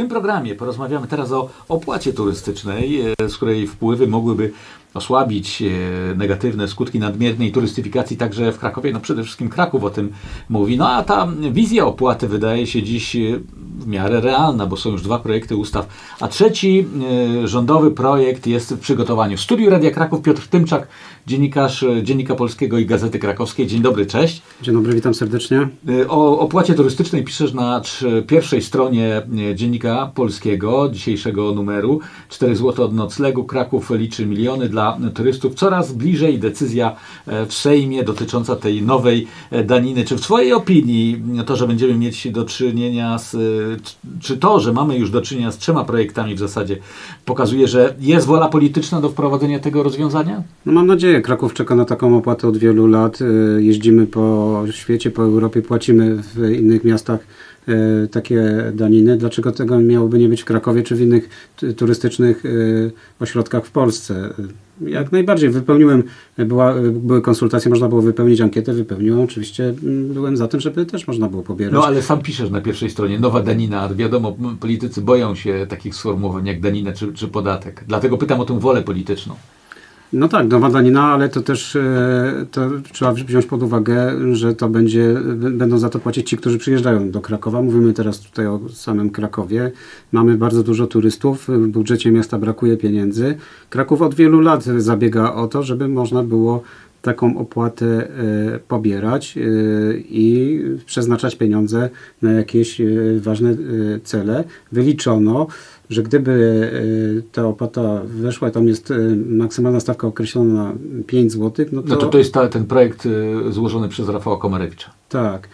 tym programie porozmawiamy teraz o opłacie turystycznej, e, z której wpływy mogłyby osłabić e, negatywne skutki nadmiernej turystyfikacji także w Krakowie. No przede wszystkim Kraków o tym mówi. No a ta wizja opłaty wydaje się dziś e, w miarę realna, bo są już dwa projekty ustaw, a trzeci rządowy projekt jest w przygotowaniu. W studiu Radia Kraków Piotr Tymczak, dziennikarz e, Dziennika Polskiego i Gazety Krakowskiej. Dzień dobry, cześć. Dzień dobry, witam serdecznie. Y, O opłacie turystycznej piszesz na pierwszej stronie y, Dziennika Polskiego, dzisiejszego numeru. 4 zł od noclegu. Kraków liczy miliony dla turystów. Coraz bliżej decyzja e, w Sejmie dotycząca tej nowej e, daniny. Czy w Twojej opinii to, że będziemy mieć do czynienia z, czy to, że mamy już do czynienia z trzema projektami w zasadzie, pokazuje, że jest wola polityczna do wprowadzenia tego rozwiązania? No mam nadzieję, Kraków czeka na taką opłatę od wielu lat. Y, Jeździmy po świecie, po Europie, płacimy w innych miastach y, takie daniny. Dlaczego tego miałoby nie być w Krakowie czy w innych tu- turystycznych y, ośrodkach w Polsce? Jak najbardziej wypełniłem, była, były konsultacje, można było wypełnić ankietę, wypełniłem. Oczywiście mm, byłem za tym, żeby też można było pobierać. No ale sam piszesz na pierwszej stronie, nowa danina. Wiadomo, politycy boją się takich sformułowań jak danina czy, czy podatek. Dlatego pytam o tę wolę polityczną. No tak, nowa danina, ale to też e, to trzeba wziąć pod uwagę, że to będzie, będą za to płacić ci, którzy przyjeżdżają do Krakowa. Mówimy teraz tutaj o samym Krakowie. Mamy bardzo dużo turystów, w budżecie miasta brakuje pieniędzy. Kraków od wielu lat zabiega o to, żeby można było taką opłatę e, pobierać e, i przeznaczać pieniądze na jakieś ważne cele. Wyliczono, że gdyby e, ta opłata weszła, tam jest e, maksymalna stawka określona na 5 zł, no to, No to jest ta, ten projekt y, złożony przez Rafała Komarewicza. tak.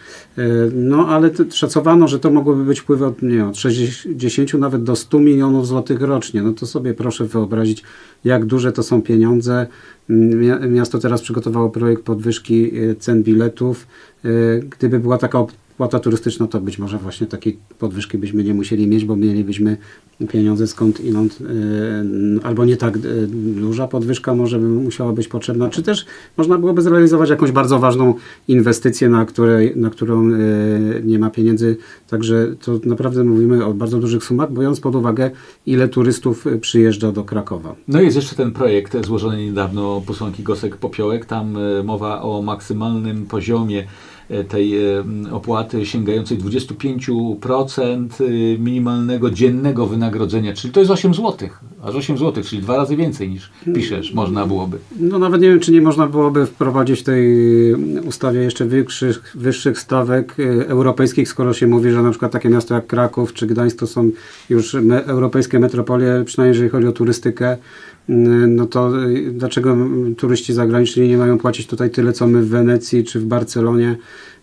No ale szacowano, że to mogłyby być wpływy od, nie, od 60 nawet do 100 milionów złotych rocznie. No to sobie proszę wyobrazić, jak duże to są pieniądze. Mm, mia- Miasto teraz przygotowało projekt podwyżki cen biletów. Gdyby była taka opłata turystyczna, to być może właśnie takiej podwyżki byśmy nie musieli mieć, bo mielibyśmy pieniądze skąd inąd, e, albo nie tak e, duża podwyżka może by musiała być potrzebna, czy też można byłoby zrealizować jakąś bardzo ważną inwestycję, na, której, na którą e, nie ma pieniędzy. Także to naprawdę mówimy o bardzo dużych sumach, biorąc pod uwagę, ile turystów przyjeżdża do Krakowa. No jest jeszcze ten projekt złożony niedawno posłanki Gosek-Popiołek. Tam mowa o maksymalnym poziomie tej e, opłaty sięgającej 25% e, minimalnego dziennego wynagrodzenia, czyli to jest 8 zł, aż 8 zł, czyli dwa razy więcej niż piszesz, można byłoby. No nawet nie wiem, czy nie można byłoby wprowadzić w tej ustawie jeszcze wyższych, wyższych stawek e, europejskich, skoro się mówi, że na przykład takie miasto jak Kraków czy Gdańsk to są już europejskie metropolie, przynajmniej jeżeli chodzi o turystykę, no to e, dlaczego turyści zagraniczni nie mają płacić tutaj tyle, co my w Wenecji czy w Barcelonie?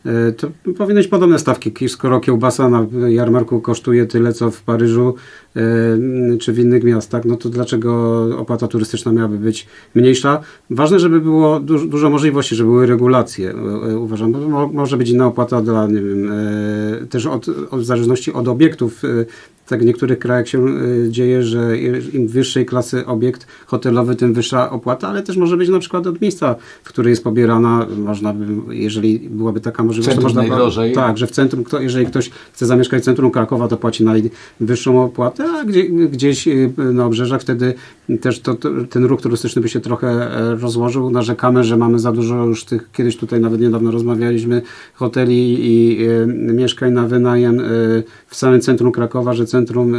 E, To powinny być podobne stawki. Ki- Skoro kiełbasa na jarmarku kosztuje tyle, co w Paryżu e, czy w innych miastach, no to dlaczego opłata turystyczna miałaby być mniejsza? Ważne, żeby było du- dużo możliwości, żeby były regulacje, e, uważam. Bo mo- może być inna opłata dla, nie wiem, też od, od, w zależności od obiektów. Tak w niektórych krajach się dzieje, że im wyższej klasy obiekt hotelowy, tym wyższa opłata, ale też może być na przykład od miejsca, w której jest pobierana, można by, jeżeli byłaby taka możliwość, Centrum to można najdrożej. Tak, że w centrum, kto, jeżeli ktoś chce zamieszkać w centrum Krakowa, to płaci najwyższą opłatę, a gdzie, gdzieś y, na obrzeżach wtedy też to, ten ruch turystyczny by się trochę e, rozłożył. Narzekamy, że mamy za dużo już tych, kiedyś tutaj nawet niedawno rozmawialiśmy, hoteli i e, mieszkań na wynajem e, w samym centrum Krakowa, że centrum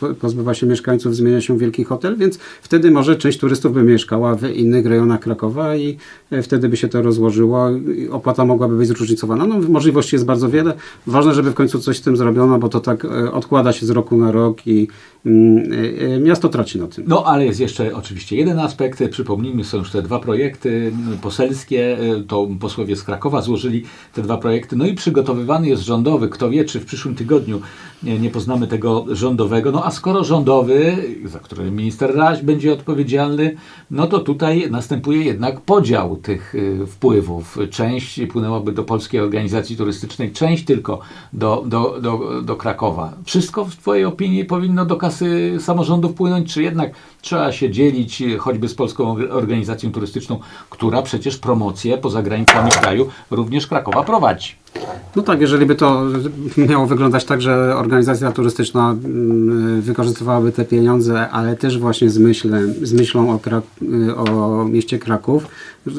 po- pozbywa się mieszkańców, zmienia się wielki hotel, więc wtedy może część turystów by mieszkała w innych rejonach Krakowa i e, wtedy by się to rozłożyło. Opłata mogłaby być zróżnicowana. No, możliwości jest bardzo wiele. Ważne, żeby w końcu coś z tym zrobiono, bo to tak e, odkłada się z roku na rok i miasto traci na tym. No ale jest jeszcze oczywiście jeden aspekt. Przypomnijmy, są już te dwa projekty m, poselskie. y, To posłowie z Krakowa złożyli te dwa projekty. No i przygotowywany jest rządowy. Kto wie, czy w przyszłym tygodniu nie, nie poznamy tego rządowego. No a skoro rządowy, za który minister Raś będzie odpowiedzialny, no to tutaj następuje jednak podział tych y, wpływów. Część płynęłaby do Polskiej Organizacji Turystycznej, część tylko do, do, do, do Krakowa. Wszystko w Twojej opinii powinno do kasy samorządów płynąć, czy jednak trzeba się dzielić y, choćby z Polską Organizacją Turystyczną, która przecież promocję poza granicami kraju również Krakowa prowadzi? No tak, jeżeli by to miało wyglądać tak, że organizacja turystyczna mm, wykorzystywałaby te pieniądze, ale też właśnie z, myślem, z myślą o, Krak- o mieście Kraków,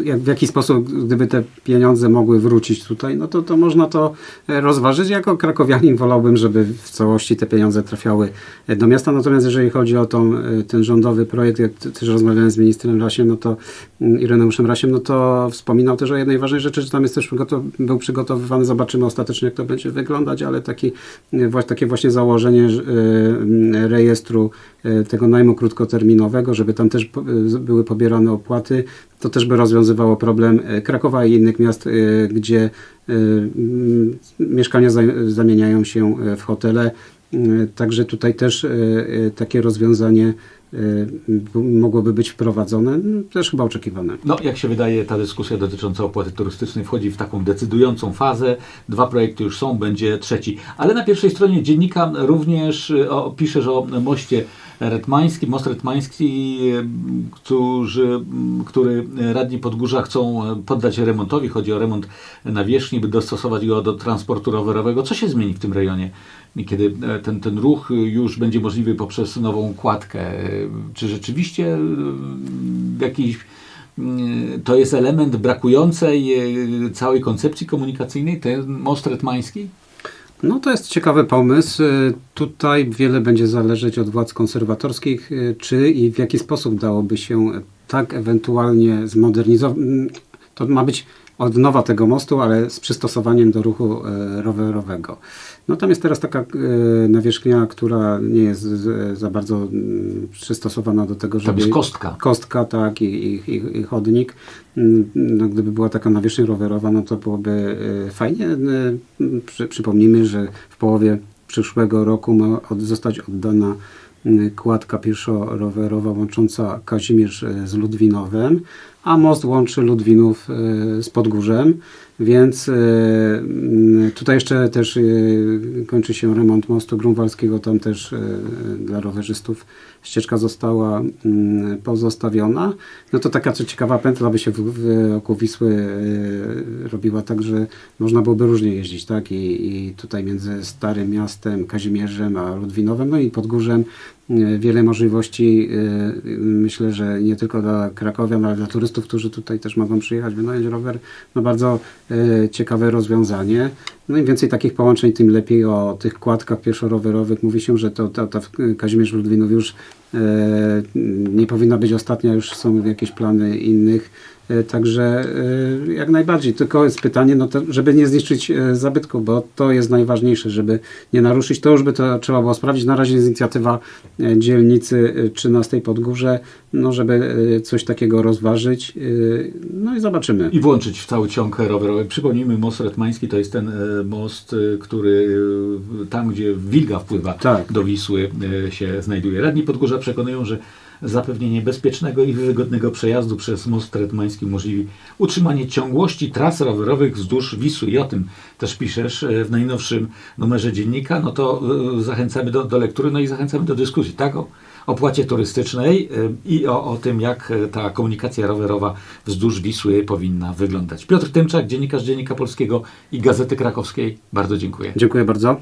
jak, w jaki sposób, gdyby te pieniądze mogły wrócić tutaj, no to, to można to e, rozważyć. Jako krakowianin wolałbym, żeby w całości te pieniądze trafiały do miasta. Natomiast jeżeli chodzi o tą, e, ten rządowy projekt, jak też rozmawiałem z ministrem Rasiem, no to mm, Ireneuszem Rasiem, no to wspominał też o jednej ważnej rzeczy, że tam jest też przygotow- był przygotowywany, zobaczymy ostatecznie jak to będzie wyglądać, ale taki, e, takie właśnie założenie że, e, m, rejestru tego najmu krótkoterminowego, żeby tam też były pobierane opłaty, to też by rozwiązywało problem e, Krakowa i innych miast, e, gdzie e, mieszkania za- zamieniają się w hotele. Także tutaj też takie rozwiązanie mogłoby być wprowadzone, no, też chyba oczekiwane. No, jak się wydaje, ta dyskusja dotycząca opłaty turystycznej wchodzi w taką decydującą fazę. Dwa projekty już są, będzie trzeci. Ale na pierwszej stronie dziennika również o, piszesz o moście retmańskim. Most retmański, którzy, który radni Podgórza chcą poddać remontowi. Chodzi o remont nawierzchni, by dostosować go do transportu rowerowego. Co się zmieni w tym rejonie, kiedy ten, ten ruch już będzie możliwy poprzez nową kładkę? Czy rzeczywiście e, jakiś Mm, to jest element brakującej e, całej koncepcji komunikacyjnej, ten most retmański? No to jest ciekawy pomysł. Tutaj wiele będzie zależeć od władz konserwatorskich, y, czy i w jaki sposób dałoby się tak ewentualnie zmodernizować. To ma być odnowa tego mostu, ale z przystosowaniem do ruchu e, rowerowego. No tam jest teraz taka e, nawierzchnia, która nie jest za bardzo przystosowana do tego, żeby... Tam jest kostka. Kostka, tak, i, i, i, i chodnik. No, gdyby była taka nawierzchnia rowerowa, no to byłoby e, fajnie. Przy, przypomnijmy, że w połowie przyszłego roku ma od, zostać oddana kładka pieszo-rowerowa łącząca Kazimierz z Ludwinowem, a most łączy Ludwinów e, z Podgórzem, więc e, tutaj jeszcze też e, kończy się remont mostu grunwaldzkiego, tam też dla rowerzystów ścieżka została mm, pozostawiona. No to taka ciekawa pętla by się w, w oku Wisły robiła tak, że można byłoby różnie jeździć, tak? I, I tutaj między Starym Miastem, Kazimierzem, a Ludwinowem, no i Podgórzem wiele możliwości, e, myślę, że nie tylko dla Krakowian, ale dla turystów, którzy tutaj też mogą przyjechać, wynająć rower, no bardzo e, ciekawe rozwiązanie. No im więcej takich połączeń, tym lepiej o tych kładkach pieszo-rowerowych. Mówi się, że to, to, to Kazimierz Ludwinów już e, nie powinna być ostatnia, już są jakieś plany innych. E, Także e, jak najbardziej, tylko jest pytanie, no to, żeby nie zniszczyć e, zabytku, bo to jest najważniejsze, żeby nie naruszyć. To już by to trzeba było sprawdzić. Na razie jest inicjatywa e, dzielnicy e, 13 Podgórze, no żeby e, coś takiego rozważyć. e, No i zobaczymy. I włączyć w cały ciąg rowerowy. Przypomnijmy, most retmański to jest ten e, most, e, który e, tam, gdzie Wilga wpływa Tak. do Wisły e, się znajduje. Radni Podgórza przekonują, że zapewnienie bezpiecznego i wygodnego przejazdu przez most retmański umożliwi utrzymanie ciągłości tras rowerowych wzdłuż Wisły. I o tym też piszesz w najnowszym numerze dziennika. No to zachęcamy do, do lektury, no i zachęcamy do dyskusji, tak? O opłacie turystycznej e, i o, o tym, jak e, ta komunikacja rowerowa wzdłuż Wisły powinna wyglądać. Piotr Tymczak, dziennikarz Dziennika Polskiego i Gazety Krakowskiej. Bardzo dziękuję. Dziękuję bardzo.